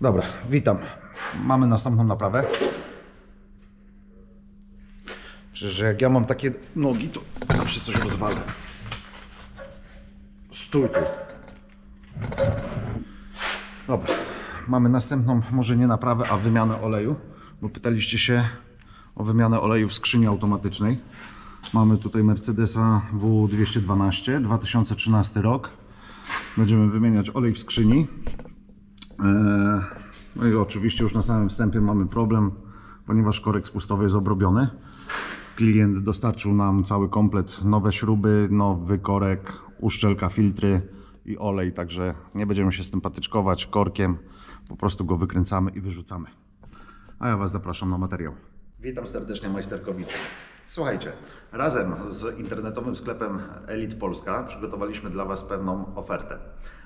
Dobra, witam. Mamy następną naprawę. Przecież jak ja mam takie nogi, to zawsze coś rozwalę. Stój tu. Dobra, mamy następną, może nie naprawę, a wymianę oleju, bo pytaliście się o wymianę oleju w skrzyni automatycznej. Mamy tutaj Mercedesa W212, 2013 rok. Będziemy wymieniać olej w skrzyni. Eee, No i oczywiście już na samym wstępie mamy problem, ponieważ korek spustowy jest obrobiony. Klient dostarczył nam cały komplet, nowe śruby, nowy korek, uszczelka, filtry i olej, także nie będziemy się z tym patyczkować korkiem, po prostu go wykręcamy i wyrzucamy. A ja Was zapraszam na materiał. Witam serdecznie Majsterkowicz. Słuchajcie, razem z internetowym sklepem Elite Polska przygotowaliśmy dla Was pewną ofertę.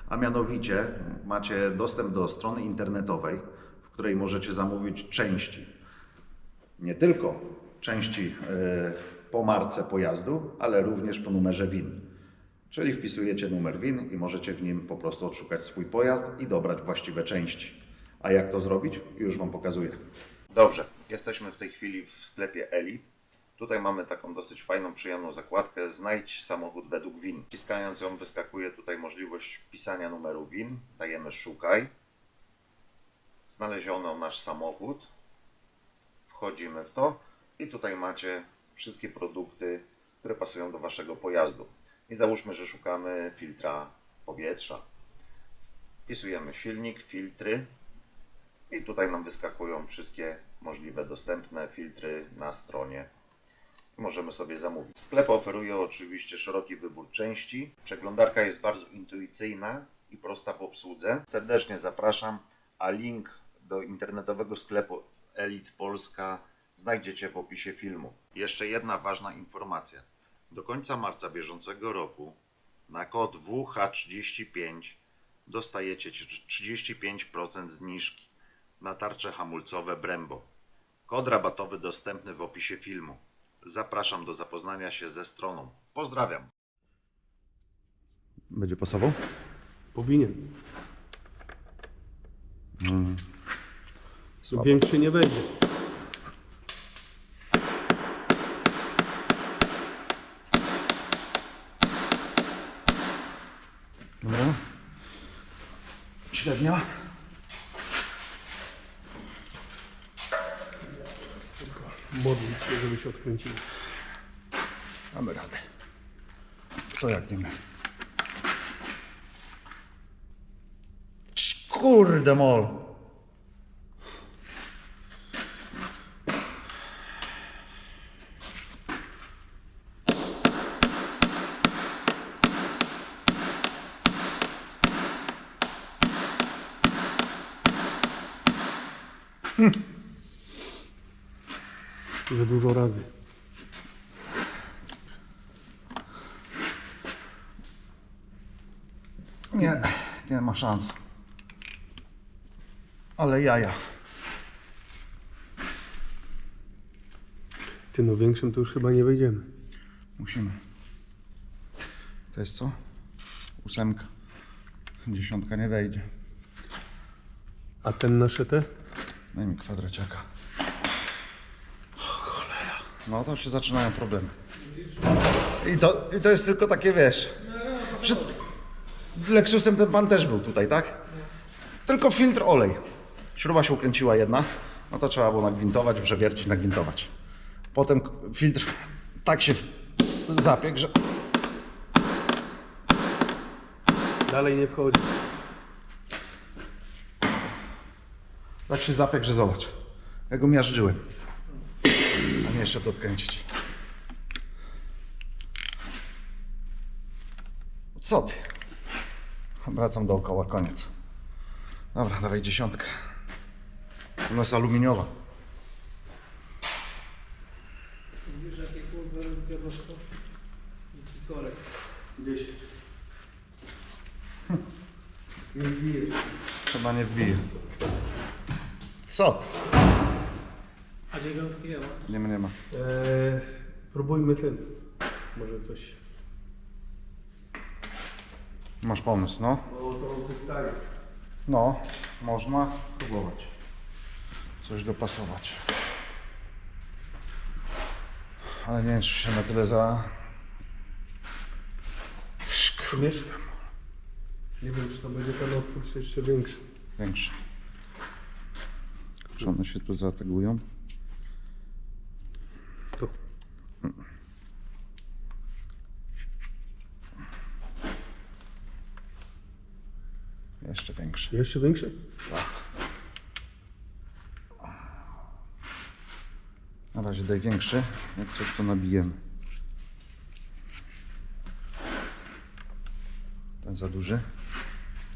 A mianowicie macie dostęp do strony internetowej, w której możecie zamówić części. Nie tylko części e, po marce pojazdu, ale również po numerze WIN. Czyli wpisujecie numer WIN i możecie w nim po prostu odszukać swój pojazd i dobrać właściwe części. A jak to zrobić? Już Wam pokazuję. Dobrze, jesteśmy w tej chwili w sklepie Elite. Tutaj mamy taką dosyć fajną, przyjemną zakładkę. Znajdź samochód według WIN. Wciskając ją wyskakuje tutaj możliwość wpisania numeru WIN. Dajemy szukaj. Znaleziono nasz samochód. Wchodzimy w to i tutaj macie wszystkie produkty, które pasują do Waszego pojazdu. I załóżmy, że szukamy filtra powietrza. Wpisujemy silnik, filtry i tutaj nam wyskakują wszystkie możliwe dostępne filtry na stronie. Możemy sobie zamówić. Sklep oferuje oczywiście szeroki wybór części. Przeglądarka jest bardzo intuicyjna i prosta w obsłudze. Serdecznie zapraszam, a link do internetowego sklepu Elite Polska znajdziecie w opisie filmu. Jeszcze jedna ważna informacja. Do końca marca bieżącego roku na kod WH35 dostajecie 35% zniżki na tarcze hamulcowe Brembo. Kod rabatowy dostępny w opisie filmu. Zapraszam do zapoznania się ze stroną. Pozdrawiam. Będzie pasował? Powinien. Większy nie będzie. Dobra. Średnia. Modlić się, żeby się odkręciło. Mamy radę. Kto jak nie my. Kurde mol. Nie, nie ma szans. Ale jaja. Ty no większym to już chyba nie wejdziemy. Musimy. To jest co? Ósemka. Dziesiątka nie wejdzie. A ten na szetę? Daj mi kwadraciaka. O, cholera. No to się zaczynają problemy. I to, I to jest tylko takie, wiesz... Lexusem ten pan też był tutaj, tak? Tylko filtr olej. Śruba się ukręciła jedna. No to trzeba było nagwintować, przewiercić, nagwintować. Potem filtr tak się zapiekł, że... Dalej nie wchodzi. Tak się zapiekł, że zobacz. Ja go miażdżyłem. A nie jeszcze to odkręcić. Co ty? Wracam dookoła, koniec. Dobra, dawaj dziesiątkę. Ona jest aluminiowa. Wiesz jakie kurwa wiadomości? Korek. 10. Nie wbijesz. Chyba nie wbije. Co ty? A dziewiątki nie ma. Nie ma, nie ma. Eee, próbujmy ten. Może coś. Masz pomysł, no? Bo to wystaje. No, można próbować. Coś dopasować. Ale nie wiem, czy się na tyle za... Umiesz? Nie wiem, czy to będzie ten otwór, jeszcze większy. Większy. Czy one się tu zategują? Tu. Jeszcze większy. Jeszcze większy? Na razie daj większy. Jak coś to nabijemy. Ten za duży.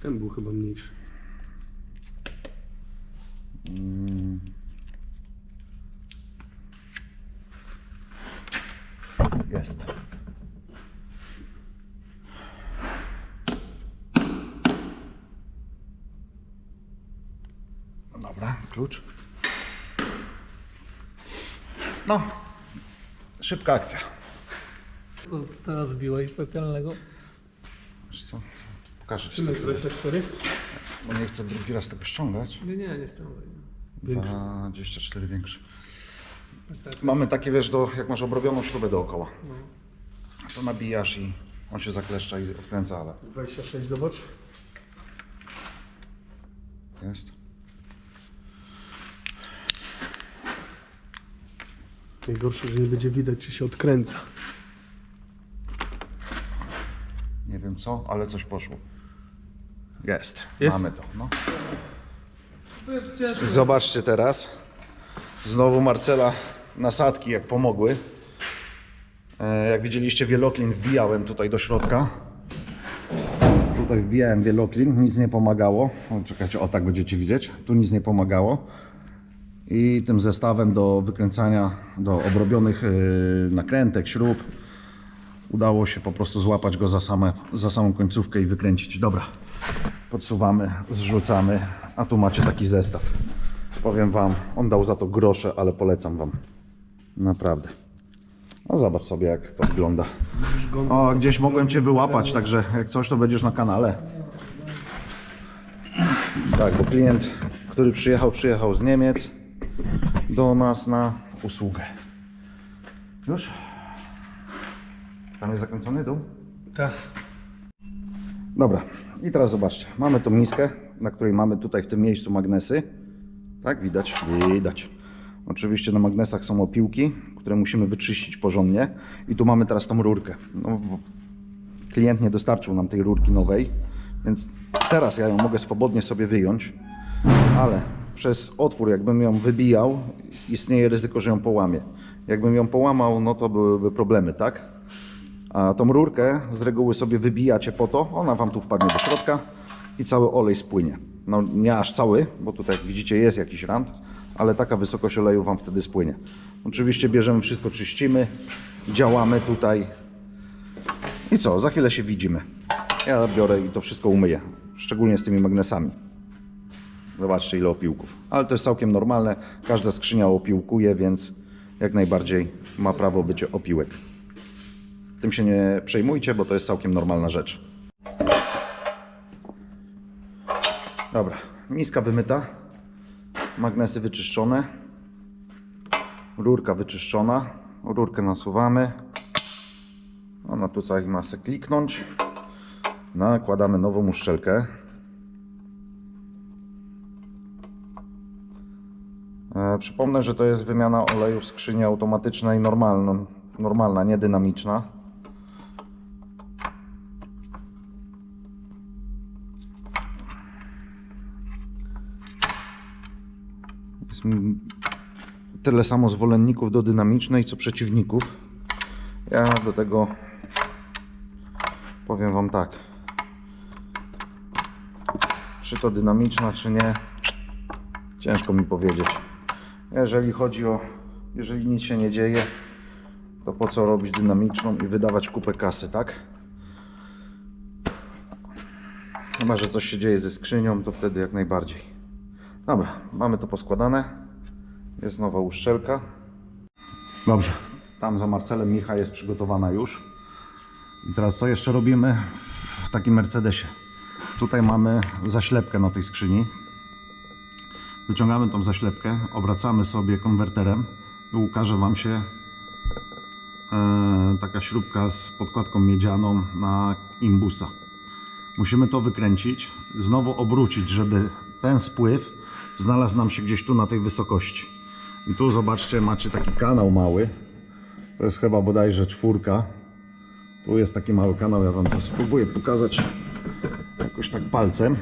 Ten był chyba mniejszy. Jest. No Dobra, klucz. No, szybka akcja. To teraz biłeś specjalnego. Wiesz co? Pokażę ci to, 24? bo nie chcę drugi raz tego ściągać. Nie, nie, nie ściągaj. Większy. 24 większy. Tak, tak. Mamy takie, wiesz, do, jak masz obrobioną śrubę dookoła. No. To nabijasz i on się zakleszcza i odkręca, ale 26, zobacz. jest. Najgorsze, że nie będzie widać, czy się odkręca. Nie wiem co, ale coś poszło. Jest, Jest? mamy to. No. Zobaczcie teraz. Znowu Marcela nasadki jak pomogły. E, Jak widzieliście wieloklin wbijałem tutaj do środka. Tutaj wbijałem wieloklin, nic nie pomagało. O, czekajcie, o tak będziecie widzieć. Tu nic nie pomagało. I tym zestawem do wykręcania, do obrobionych e, nakrętek, śrub udało się po prostu złapać go za, same, za samą końcówkę i wykręcić. Dobra, podsuwamy, zrzucamy, a tu macie taki zestaw. Powiem Wam, on dał za to grosze, ale polecam Wam. Naprawdę. No zobacz sobie jak to wygląda. O, gdzieś mogłem Cię wyłapać, także jak coś to będziesz na kanale. Tak, bo klient, który przyjechał, przyjechał z Niemiec do nas na usługę. Już? Tam jest zakręcony dół? Tak. Dobra, i teraz zobaczcie. Mamy tą miskę, na której mamy tutaj w tym miejscu magnesy. Tak, widać? Widać. Oczywiście na magnesach są opiłki, które musimy wyczyścić porządnie. I tu mamy teraz tą rurkę. No, klient nie dostarczył nam tej rurki nowej, więc teraz ja ją mogę swobodnie sobie wyjąć, ale przez otwór, jakbym ją wybijał, istnieje ryzyko, że ją połamie. Jakbym ją połamał, no to byłyby problemy, tak? A tą rurkę z reguły sobie wybijacie po to, ona Wam tu wpadnie do środka i cały olej spłynie. No nie aż cały, bo tutaj jak widzicie jest jakiś rant, ale taka wysokość oleju Wam wtedy spłynie. Oczywiście bierzemy wszystko, czyścimy, działamy tutaj i co, za chwilę się widzimy. Ja biorę i to wszystko umyję, szczególnie z tymi magnesami. Zobaczcie ile opiłków. Ale to jest całkiem normalne, każda skrzynia opiłkuje, więc jak najbardziej ma prawo być opiłek. Tym się nie przejmujcie, bo to jest całkiem normalna rzecz. Dobra, miska wymyta, magnesy wyczyszczone, rurka wyczyszczona, rurkę nasuwamy. Ona tutaj ma se kliknąć. Nakładamy nową uszczelkę. Przypomnę, że to jest wymiana oleju w skrzyni automatycznej normalną, normalna, nie dynamiczna. Jest tyle samo zwolenników do dynamicznej, co przeciwników. Ja do tego powiem Wam tak. Czy to dynamiczna, czy nie, ciężko mi powiedzieć. Jeżeli chodzi o, jeżeli nic się nie dzieje, to po co robić dynamiczną i wydawać kupę kasy, tak? Chyba, że coś się dzieje ze skrzynią, to wtedy jak najbardziej. Dobra, mamy to poskładane. Jest nowa uszczelka. Dobrze, tam za Marcelem Micha jest przygotowana już. I teraz co jeszcze robimy? takim Mercedesie. Tutaj mamy zaślepkę na tej skrzyni. Wyciągamy tą zaślepkę, obracamy sobie konwerterem i ukaże Wam się e, taka śrubka z podkładką miedzianą na imbusa. Musimy to wykręcić, znowu obrócić, żeby ten spływ znalazł nam się gdzieś tu na tej wysokości. I tu zobaczcie, macie taki kanał mały. To jest chyba bodajże czwórka. Tu jest taki mały kanał, ja Wam to spróbuję pokazać jakoś tak palcem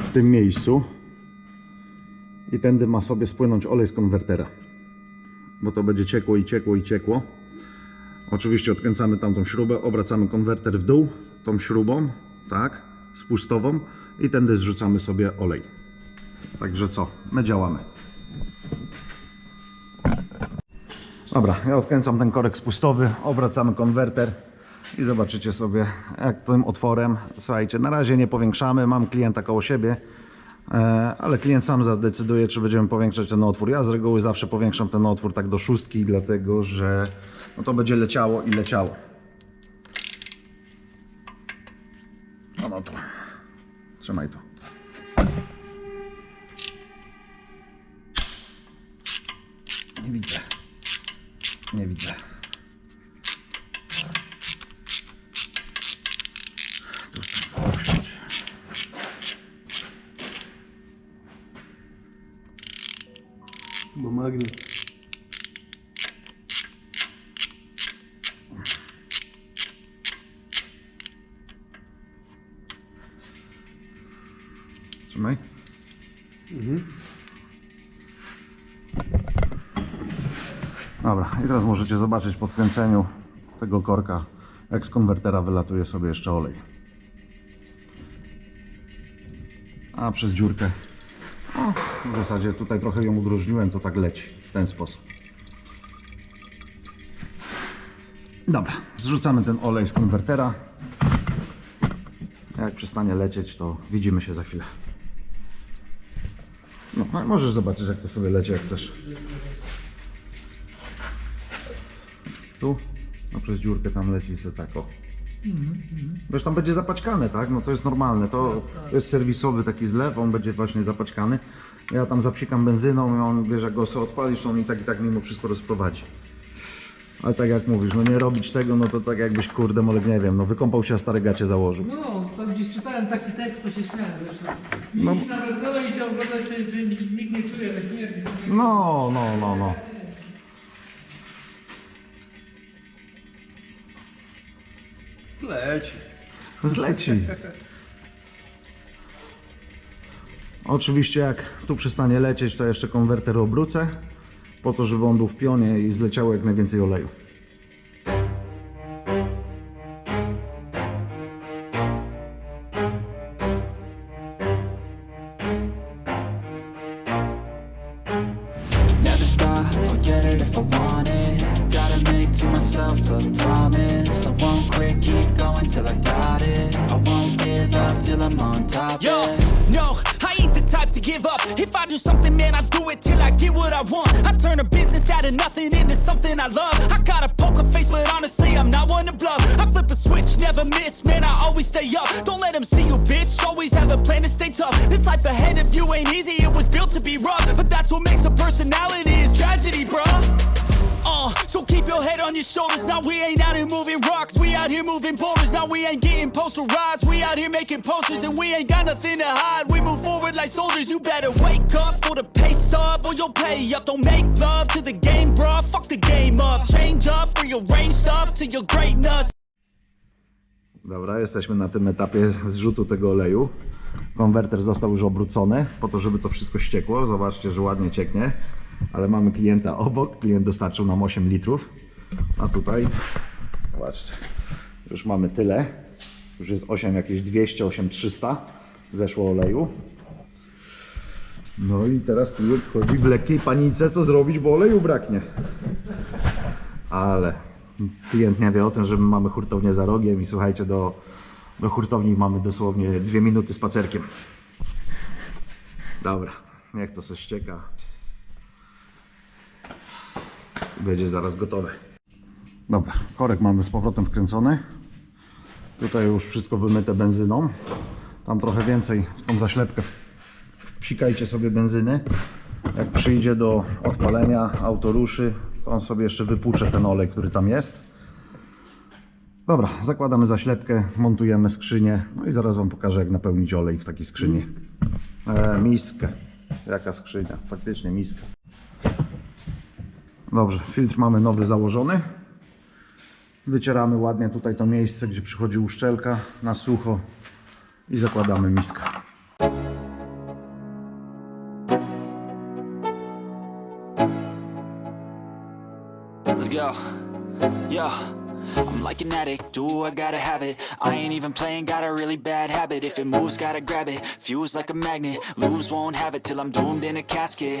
w tym miejscu. I tędy ma sobie spłynąć olej z konwertera. Bo to będzie ciekło i ciekło i ciekło. Oczywiście odkręcamy tamtą śrubę, obracamy konwerter w dół tą śrubą, tak, spustową i tędy zrzucamy sobie olej. Także co, my działamy. Dobra, ja odkręcam ten korek spustowy, obracamy konwerter i zobaczycie sobie jak tym otworem, słuchajcie, na razie nie powiększamy, mam klienta koło siebie, ale klient sam zadecyduje, czy będziemy powiększać ten otwór. Ja z reguły zawsze powiększam ten otwór tak do szóstki, dlatego że no to będzie leciało i leciało. No, no to, trzymaj to. Nie widzę. Nie widzę. Tu chcę puścić. Bo magnes. Trzymaj. Dobra, i teraz możecie zobaczyć po wkręceniu tego korka, jak z konwertera wylatuje sobie jeszcze olej. A przez dziurkę. W zasadzie tutaj trochę ją udrożniłem, to tak leci w ten sposób. Dobra, zrzucamy ten olej z konwertera. Jak przestanie lecieć, to widzimy się za chwilę. No, możesz zobaczyć, jak to sobie leci, jak chcesz. Tu, no przez dziurkę tam leci se tak o. Wiesz, tam będzie zapaćkane, tak? No to jest normalne. To, to jest serwisowy taki zlew, on będzie właśnie zapaćkany. Ja tam zapsikam benzyną i on, wiesz, jak go sobie odpalisz, to on i tak i tak mimo wszystko rozprowadzi. Ale tak jak mówisz, no nie robić tego, no to tak jakbyś, kurde, molek, nie wiem, no wykąpał się, a stare gacie założył. No, tam gdzieś czytałem taki tekst, co się śmiałem, wiesz. No. No. Iść na i się oglądać, czy, czy nikt nie czuje że śmierci. No, no, no, no. Zleci. Zleci. Oczywiście jak tu przestanie lecieć, to jeszcze konwerter obrócę, po to, żeby on był w pionie i zleciało jak najwięcej oleju. Here moving. Now we ain't getting. We out here making posters and we ain't got nothing to hide. We move forward like soldiers. You better wake up for the pay stub or you'll pay up. Don't make love to the game, bruh. Fuck the game up. Change up, stuff to your greatness. Dobra, jesteśmy na tym etapie zrzutu tego oleju. Konwerter został już obrócony po to, żeby to wszystko ściekło. Zobaczcie, że ładnie cieknie. Ale mamy klienta obok. Klient dostarczył nam 8 litrów. A tutaj, zobaczcie, już mamy tyle. Już jest 8, jakieś 200, 8, 300 zeszło oleju. No i teraz klient chodzi w lekkiej panice, co zrobić, bo oleju braknie. Ale klient nie wie o tym, że my mamy hurtownię za rogiem i słuchajcie, do, do hurtowni mamy dosłownie dwie minuty spacerkiem. Dobra, niech to się ścieka. Będzie zaraz gotowe. Dobra, korek mamy z powrotem wkręcony. Tutaj już wszystko wymyte benzyną. Tam trochę więcej w tą zaślepkę psikajcie sobie benzyny. Jak przyjdzie do odpalenia, auto ruszy, to on sobie jeszcze wypłucze ten olej, który tam jest. Dobra, zakładamy zaślepkę, montujemy skrzynię, no i zaraz Wam pokażę jak napełnić olej w takiej skrzyni. E, miskę. Jaka skrzynia? Faktycznie miska. Dobrze, filtr mamy nowy założony. Wycieramy ładnie tutaj to miejsce, gdzie przychodzi uszczelka na sucho i zakładamy miskę. Let's go. Yo. I'm like an addict, do I gotta have it? I ain't even playing, got a really bad habit. If it moves, gotta grab it, fuse like a magnet. Lose, won't have it till I'm doomed in a casket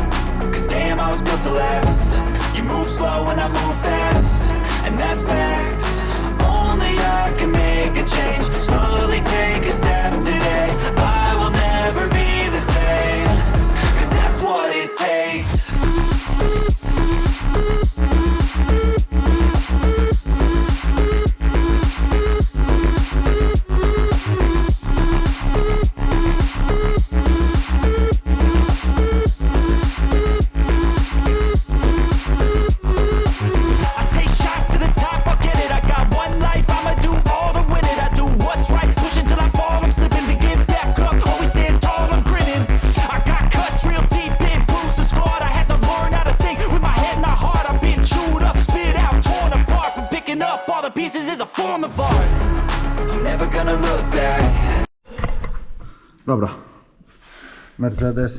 Cause damn, I was built to last. You move slow and I move fast. And that's facts. Only I can make a change. Slowly take a step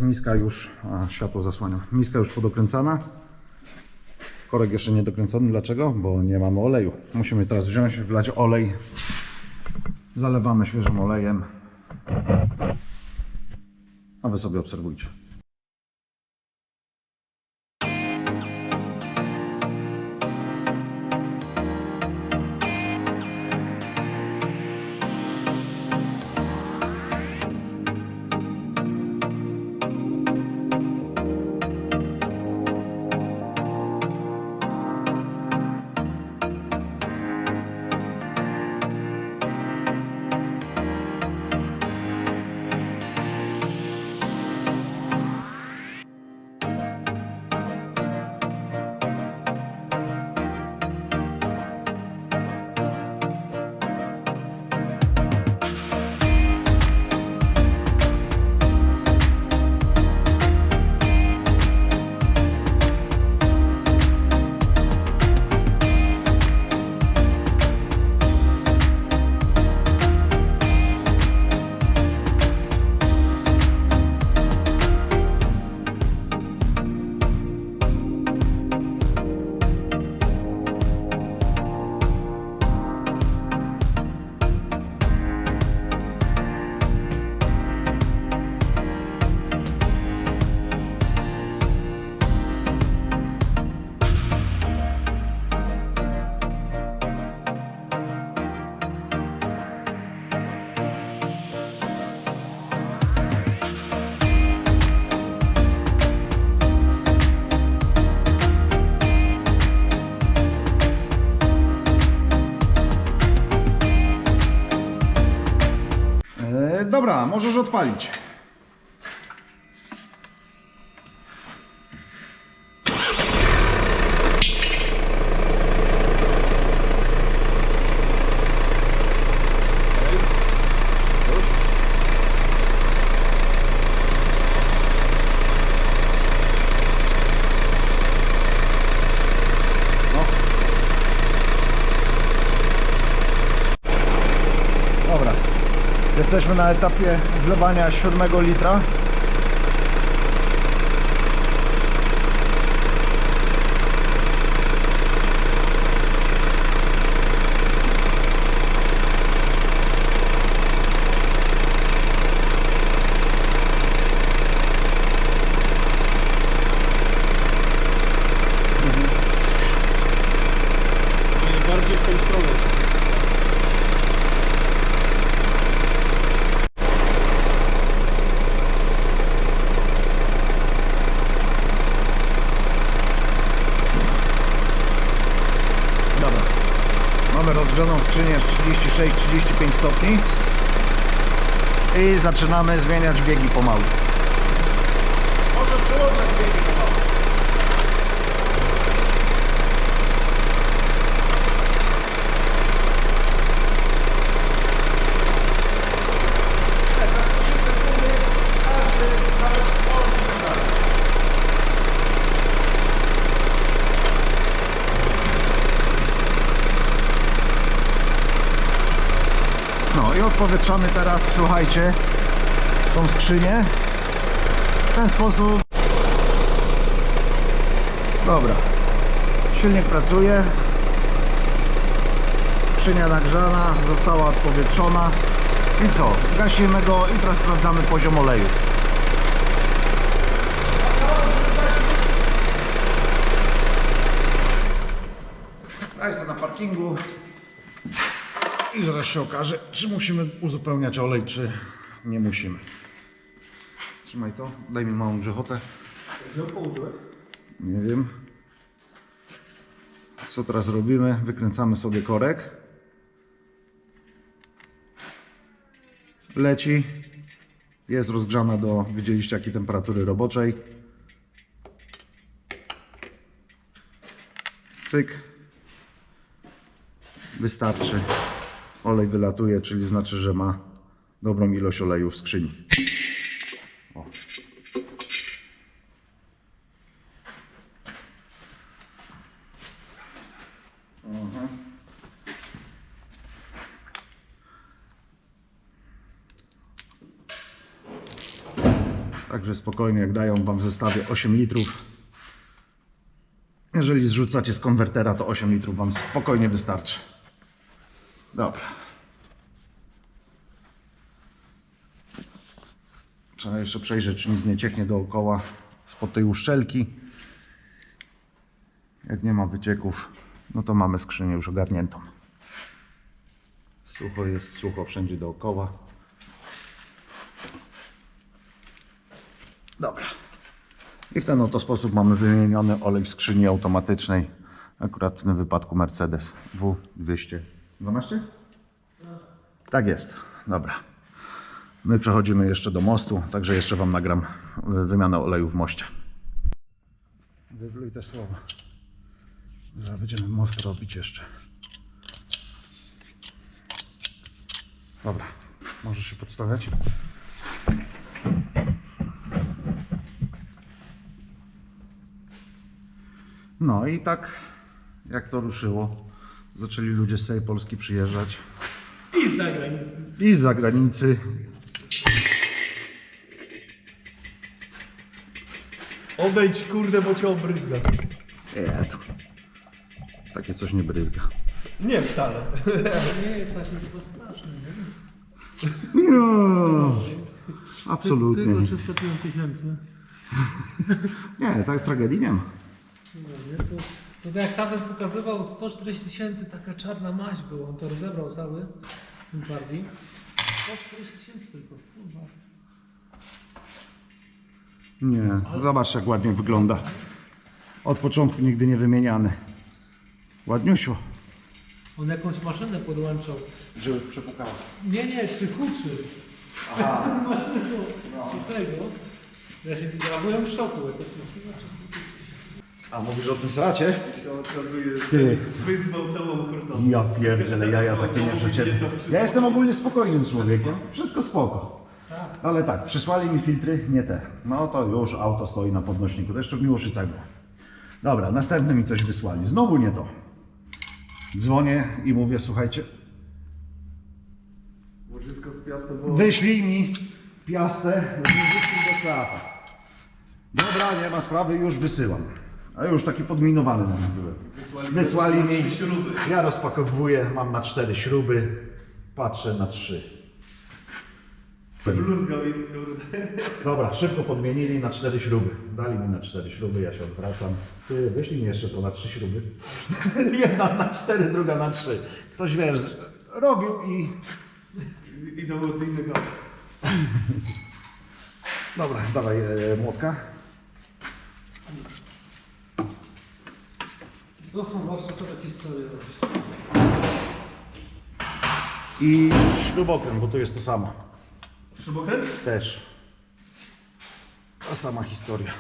Miska już, a światło zasłania. Miska już podokręcana. Korek jeszcze nie dokręcony. Dlaczego? Bo nie mamy oleju. Musimy teraz wziąć, wlać olej. Zalewamy świeżym olejem. A wy sobie obserwujcie. Dobra, możesz odpalić. Dobra. Jesteśmy na etapie wlewania 7 litra. 36-35 stopni i zaczynamy zmieniać biegi pomału. Przełączać biegi pomału. Tak, 3 sekundy, każdy, nawet sport i tak dalej. I odpowietrzamy teraz, słuchajcie, tą skrzynię w ten sposób. Dobra, silnik pracuje, skrzynia nagrzana, została odpowietrzona i co, gasimy go i teraz sprawdzamy poziom oleju. A na parkingu. Zaraz się okaże, czy musimy uzupełniać olej, czy nie musimy. Trzymaj to, daj mi małą grzechotę. Gdzie ją położyłeś? Nie wiem. Co teraz robimy? Wykręcamy sobie korek. Leci. Jest rozgrzana do, widzieliście jakiej temperatury roboczej. Cyk. Wystarczy. Olej wylatuje, czyli znaczy, że ma dobrą ilość oleju w skrzyni. O. Także spokojnie, jak dają Wam w zestawie 8 litrów. Jeżeli zrzucacie z konwertera, to 8 litrów Wam spokojnie wystarczy. Dobra. Trzeba jeszcze przejrzeć, czy nic nie cieknie dookoła spod tej uszczelki. Jak nie ma wycieków, no to mamy skrzynię już ogarniętą. Sucho jest, sucho wszędzie dookoła. Dobra. I w ten oto sposób mamy wymieniony olej w skrzyni automatycznej. Akurat w tym wypadku Mercedes W212. Tak jest. Dobra. My przechodzimy jeszcze do mostu, także jeszcze Wam nagram y, wymianę oleju w moście. Wybluj te słowa. Zaraz będziemy most robić jeszcze. Dobra, możesz się podstawiać. No i tak jak to ruszyło, zaczęli ludzie z całej Polski przyjeżdżać I z zagranicy. i z zagranicy. Odejdź kurde, bo cię obryzga. Nie, to takie coś nie bryzga. Nie wcale. To nie jest taki tylko straszny. Nie? Nie, absolutnie Tylko nie. 305 tysięcy. Nie, tak tragedii nie ma. No, nie? To, to tak jak tamten pokazywał 140 tysięcy, taka czarna maź była. On to rozebrał cały, ten Barbie. 140 tysięcy tylko. Kurwa. Nie, zobacz jak ładnie wygląda. Od początku nigdy nie wymieniany. Ładniusio. On jakąś maszynę podłączał. Żeby przepukała. Nie, nie, czy huczy. Aha. Do tego. Ja się ja byłem w szoku. Maszyna, czy A mówisz o tym sacie? się okazuje, Ty. wyzwał całą hurtownię. Ja pierdzielę, jaja takie nieprzeciętne. Ja jestem ogólnie spokojnym człowiekiem. Wszystko spoko. Tak. Ale tak, przysłali mi filtry, nie te. No to już auto stoi na podnośniku. To jeszcze w Miłoszycach było. Dobra, następny mi coś wysłali. Znowu nie to. Dzwonię i mówię, słuchajcie, Łożysko z piastem było... wyślij mi piastę z Miłoszyckim do Seata. Dobra, nie ma sprawy, już wysyłam. A już taki podminowany na byłem. Wysłali, Wysłali mi, śruby. ja rozpakowuję, mam na cztery śruby, patrzę na trzy. Bluzgał ich, kurde. Dobra, szybko podmienili na cztery śruby. Dali mi na cztery śruby, ja się odwracam. Ty, wyślij mi jeszcze to na trzy śruby. Jedna na cztery, druga na trzy. Ktoś wiesz, robił i... I było innego. Dobra, dawaj e, młotka. To są właśnie to takie historie. I śrubokręt, bo to jest to samo. Śrubokręt? Też. Ta sama historia.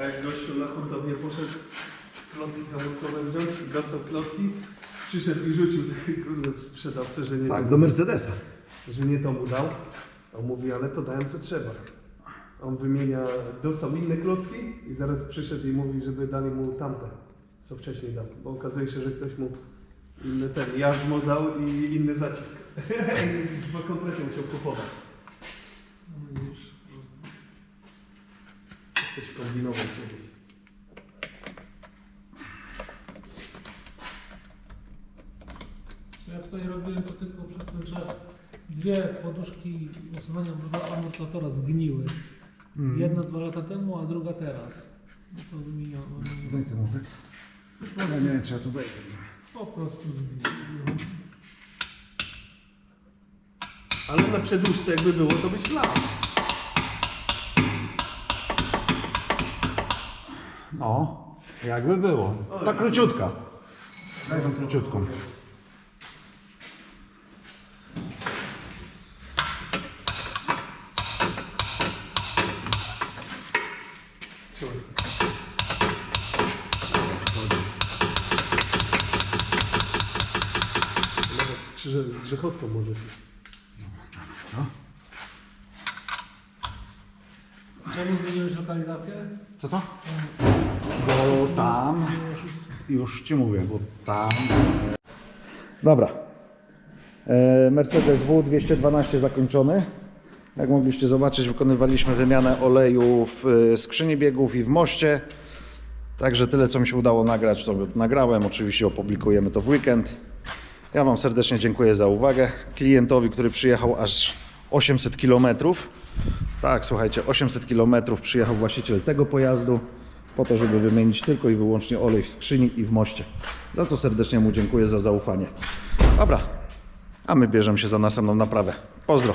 A jak gościu na hurtownię poszedł klocki hamulcowe wziąć dostał klocki, przyszedł i rzucił kurde w sprzedawcę, że nie, Tak, do Mercedesa. że nie to mu dał. A on mówi, ale to dałem co trzeba. On wymienia, dostał inne klocki i zaraz przyszedł i mówi, żeby dali mu tamte, co wcześniej dał. Bo okazuje się, że ktoś mu inny ten jarzmo dał i inny zacisk. I chyba kompletnie musiał kupować. No widzisz. Ktoś kombinował kiedyś. Ja tutaj robiłem to tylko przez ten czas. Dwie poduszki usuwania amortyzatora zgniły. Jedna dwa lata temu, a druga teraz. No to wymieniono. Daj ten młotek. No nie, trzeba tu wejść. Po prostu zgniły. Ale na przedłużce jakby było, to byś lał. No, jakby było. Ta króciutka. Daj tą króciutką. Krzyże, z grzechotką może się. Czemu zmieniłeś lokalizację? Co to? Bo tam, już Ci mówię, bo tam... Dobra. E, Mercedes W212 zakończony. Jak mogliście zobaczyć, wykonywaliśmy wymianę oleju w e, skrzyni biegów i w moście. Także tyle, co mi się udało nagrać, to nagrałem. Oczywiście opublikujemy to w weekend. Ja Wam serdecznie dziękuję za uwagę. Klientowi, który przyjechał aż 800 km. Tak, słuchajcie, 800 km przyjechał właściciel tego pojazdu po to, żeby wymienić tylko i wyłącznie olej w skrzyni i w moście. Za co serdecznie mu dziękuję za zaufanie. Dobra, a my bierzemy się za następną naprawę. Pozdro.